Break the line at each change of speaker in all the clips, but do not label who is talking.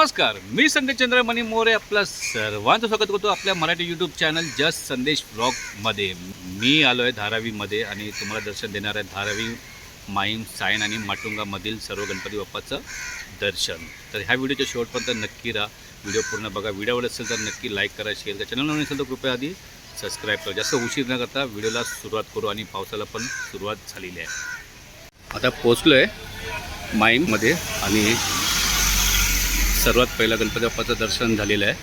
नमस्कार मी संदेश चंद्रमणी मोरे आपलं सर्वांचं स्वागत करतो आपल्या मराठी यूट्यूब चॅनल जस्ट संदेश ब्लॉगमध्ये मी आलो आहे धारावीमध्ये आणि तुम्हाला दर्शन देणार आहे धारावी माईम सायन आणि माटुंगामधील सर्व गणपती बाप्पाचं दर्शन. तर ह्या व्हिडिओच्या शेवटपर्यंत नक्की राहा. व्हिडिओ पूर्ण बघा. व्हिडिओ आवडत असेल तर नक्की लाईक करा शेअर करा. चॅनल नवीन असेल तर कृपया आधी सबस्क्राईब करा. जास्त उशीर न करता व्हिडिओला सुरुवात करू आणि पावसाला पण सुरुवात झालेली आहे. आता पोचलो आहे माईममध्ये आणि सर्वात पहिला गणपती बाप्पाचं दर्शन झालेलं आहे.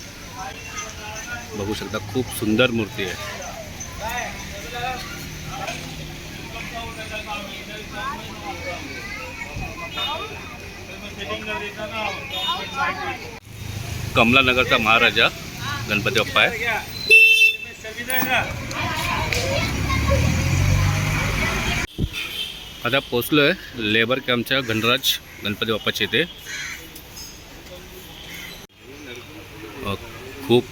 बघू शकता खूप सुंदर मूर्ती आहे. कमलानगरचा महाराजा गणपती बाप्पा आहे. आता पोचलो आहे लेबर कॅम्पच्या गणराज गणपती बाप्पाच्या इथे. खूप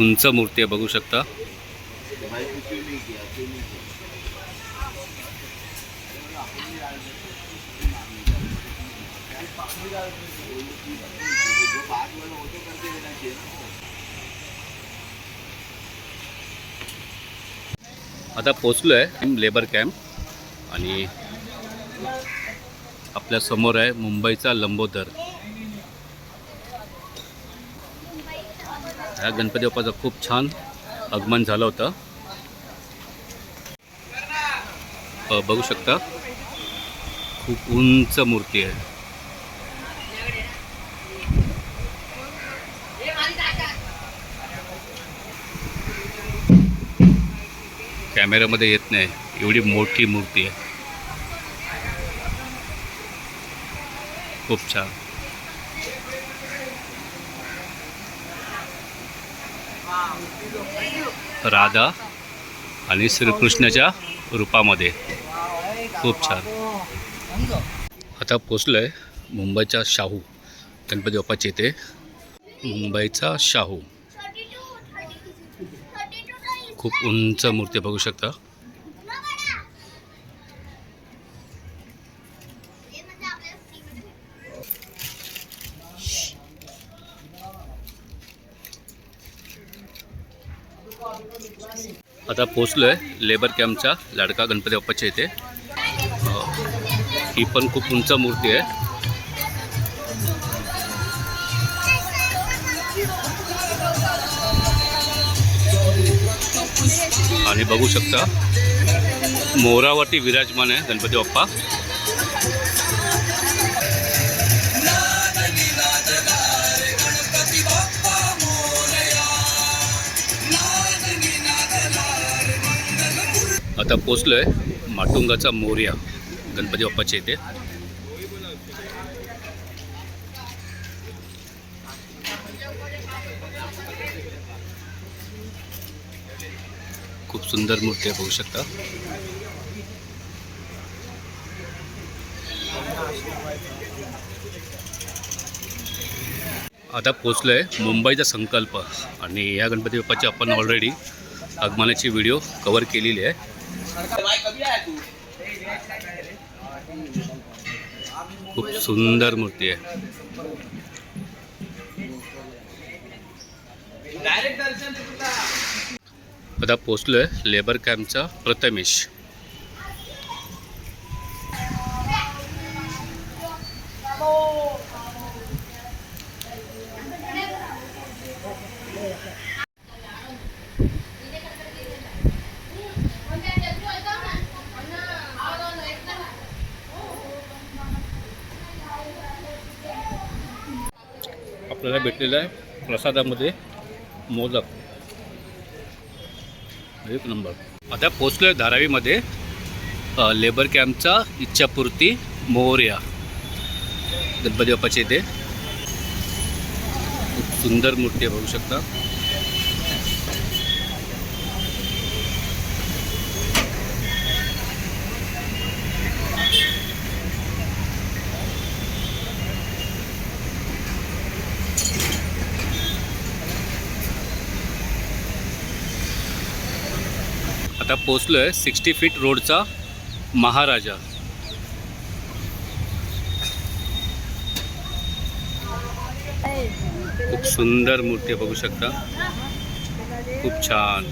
उंच मूर्ती आहे बघू शकता. आता पोचलो आहे लेबर कॅम्प आणि आपल्यासमोर आहे मुंबईचा लंबोदर. ह्या गणपती बाप्पाचं खूप छान आगमन झालं होतं. बघू शकता खूप उंच मूर्ती आहे. कॅमेऱ्यामध्ये येत नाही एवढी मोठी मूर्ती आहे. खूप छान. राधा आणि श्रीकृष्णाच्या रूपामध्ये. खूप छान. आता पोचलो आहे मुंबईच्या शाहू गणपती बाप्पाच्या येते मुंबईचा शाहू. खूप उंच मूर्ती बघू शकता. आता पोचलो आहे लेबर कॅम्पचा लाडका गणपती बाप्पाच्या इथे. ही पण खूप उंच मूर्ती आहे. आणि बघू शकता मोरावरती विराजमान आहे गणपती बाप्पा. आता पोचलो आहे माटुंगाचा मोर्या. गणपती बाप्पाच्या इथे. खूप सुंदर मूर्ती बघू शकता. आता पोचलो आहे मुंबईचा संकल्प. आणि या गणपती बाप्पाची आपण ऑलरेडी आगमनाची व्हिडिओ कवर केलेली आहे. खूप सुंदर मूर्ती आहे. आता पोचलो आहे लेबर कॅम्पचा प्रथमेश. हो. आपल्याला भेटलेला आहे प्रसादामध्ये मोदक. एक नंबर. आता पोचलो आहे धारावीमध्ये लेबर कॅम्पचा इच्छापूर्ती मोर्या. गणपती बाप्पाच्या इथे. खूप सुंदर मूर्ती बघू शकता. आता पोचलो आहे सिक्स्टी फीट रोडचा महाराजा. खूप सुंदर मूर्ती बघू शकता. खूप छान.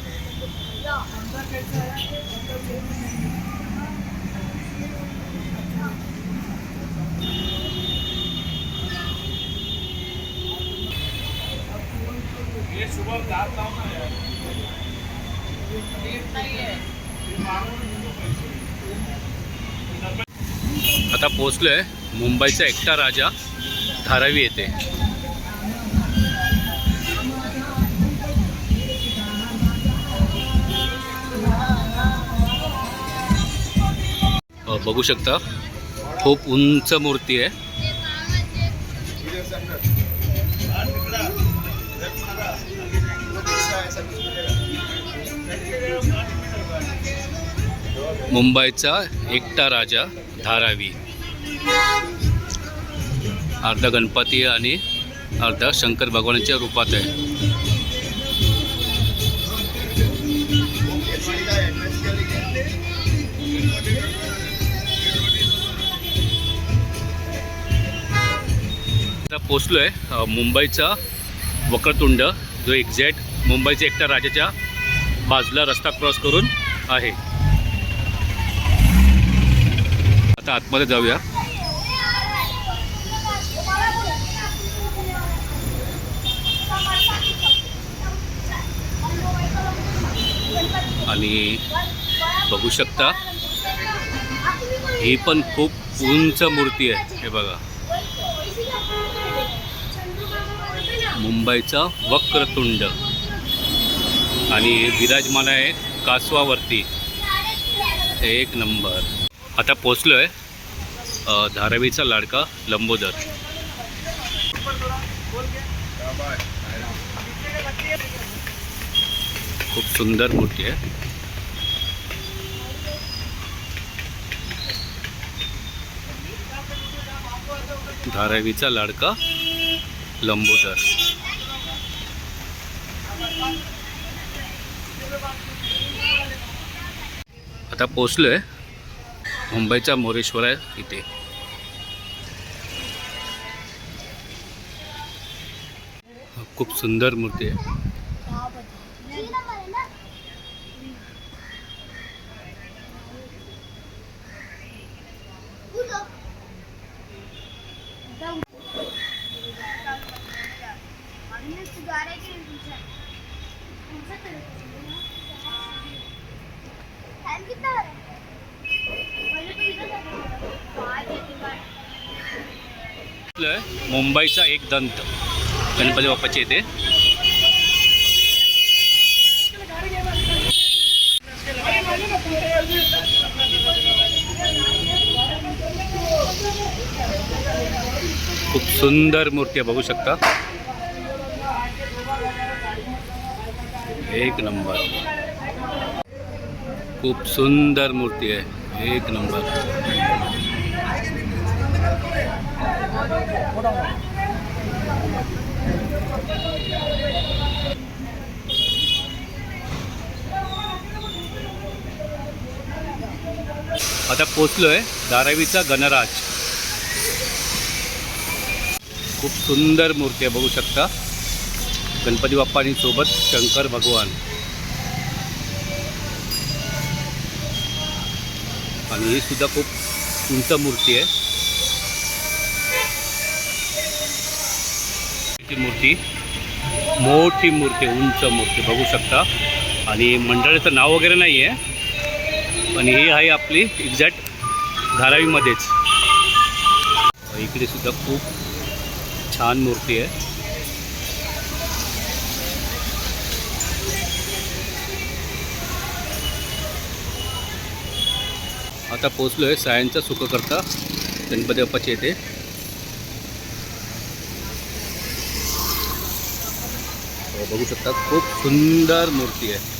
आता पोचलोय मुंबईचा एकटा राजा धारावी येते बघू शकता. खूप उंच मूर्ती आहे. मुंबईचा एकटा राजा धारावी. अर्धा गणपती आणि अर्धा शंकर भगवानाच्या रूपात आहे. आता पोचलो आहे मुंबईचा वक्रतुंड जो एक्झॅक्ट मुंबईच्या एकट्या राजाच्या बाजूला रस्ता क्रॉस करून आहे. आता आतमध्ये जाऊया. आणि बघू शकता ही पण खूप उंच मूर्ती आहे. हे बघा. मुंबईचा वक्रतुंड. आणि विराजमान आहे कासवावरती. एक नंबर. आता पोचलो आहे धारावीचा लाडका लंबोदर. खूप सुंदर मूर्ती आहे. धारावीचा लाडका लंबोदर. आता पोचलो आहे मुंबईचा मोरेश्वर आहे इथे. खूप सुंदर मूर्ती आहे. पोचलो आहे मुंबईचा एक दंत. गणपती बाप्पाचे इथे खूप सुंदर मूर्ती आहे बघू शकता. एक नंबर. खूप सुंदर मूर्ती आहे. एक नंबर. आता पोचलो आहे धारावीचा गणराज. खूप सुंदर मूर्ती आहे बघू शकता. गणपती बाप्पानी सोबत शंकर भगवान. आणि ही सुद्धा खूप उंच मूर्ती आहे. मूर्ती. मोठी मूर्ती उंच मूर्ती बघू शकता. आणि मंडळाचं नाव वगैरे नाही आहे पण ही आहे आपली एक्झॅक्ट धारावीमध्येच. इकडे सुद्धा खूप छान मूर्ती आहे. आता पोचलो आहे सायंचा सुखकर्ता गणपती बाप्पाच्या येथे हो, बघू शकता खूप सुंदर मूर्ती आहे.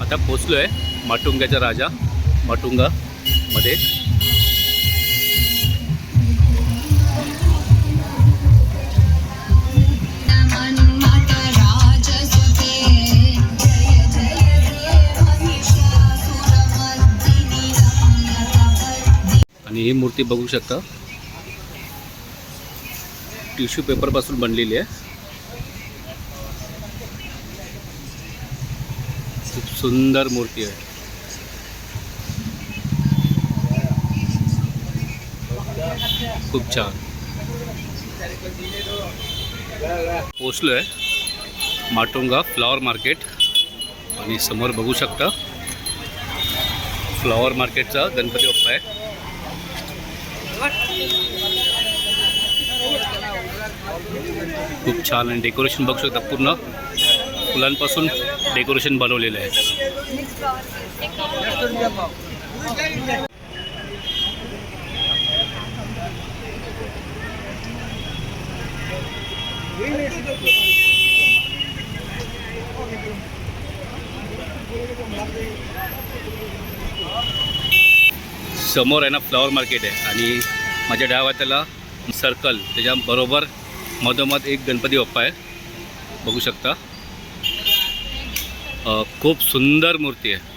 आता पोचलो आहे माटुंग्याचा राजा माटुंगा मध्ये ही मूर्ती बघू शकता. टिश्यू पेपरपासून बनलेली आहे. खूप सुंदर मूर्ती आहे. खूप छान. पोचलो आहे माटुंगा फ्लॉवर मार्केट. आणि समोर बघू शकता. फ्लॉवर मार्केटचा गणपती बाप्पा आहे. खूप छान आणि डेकोरेशन बघू शकता पूर्ण. फुलांपासून डेकोरेशन बनवलेलं आहे. समोर आहे ना फ्लॉवर मार्केट आहे. आणि माझ्या डाव्या त्याला सर्कल त्याच्याबरोबर मधोमध एक गणपती बाप्पा आहे. बघू शकता. खूप सुंदर मूर्ती आहे.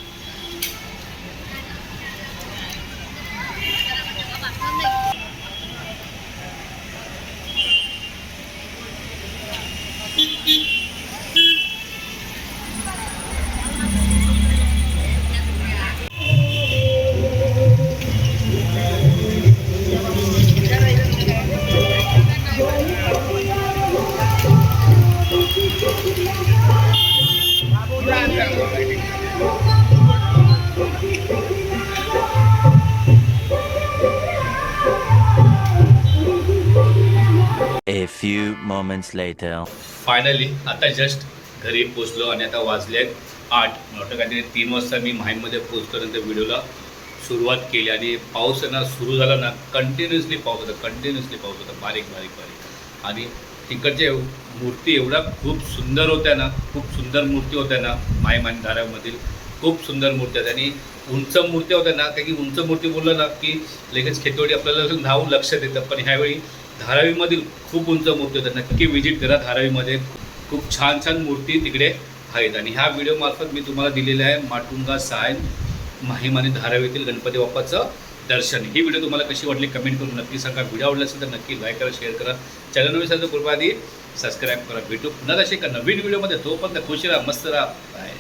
Few moments later.
फायनली आता जस्ट घरी पोचलो आणि आता वाजले आहेत आठ. मला वाटतं काहीतरी तीन वाजता मी माहीममध्ये पोचल्यानंतर व्हिडिओला सुरुवात केली आणि पाऊस आहे ना सुरू झाला ना कंटिन्युअसली पाऊस होता कंटिन्युअसली पाऊस होता बारीक बारीक बारीक. आणि तिकडच्या मूर्ती एवढ्या खूप सुंदर होत्या ना खूप सुंदर मूर्ती होत्या ना माहीम आणि धारामधील खूप सुंदर मूर्त्या आहेत आणि उंच मूर्त्या होत्या ना काही की उंच मूर्ती बोललं ना की लगेच खेतोडी आपल्याला नाव लक्षात येतं. पण ह्यावेळी धारावीमधील खूप उंच मूर्ती होतात नक्की व्हिजिट करा धारावीमध्ये. खूप छान छान मूर्ती तिकडे आहेत. आणि ह्या व्हिडिओमार्फत मी तुम्हाला दिलेल्या आहे माटुंगा सायन माहीम आणि धारावीतील गणपती बाप्पाचं दर्शन. ही व्हिडिओ तुम्हाला कशी वाटली कमेंट करून नक्की सांगा. व्हिडिओ आवडला असेल तर नक्की लाईक करा शेअर करा. चॅनल नवीन तर कृपा आधी सबस्क्राईब करा. भेटू पुन्हा असे एका नवीन व्हिडिओमध्ये तोपर्यंत खुश राहा मस्त राहा. बाय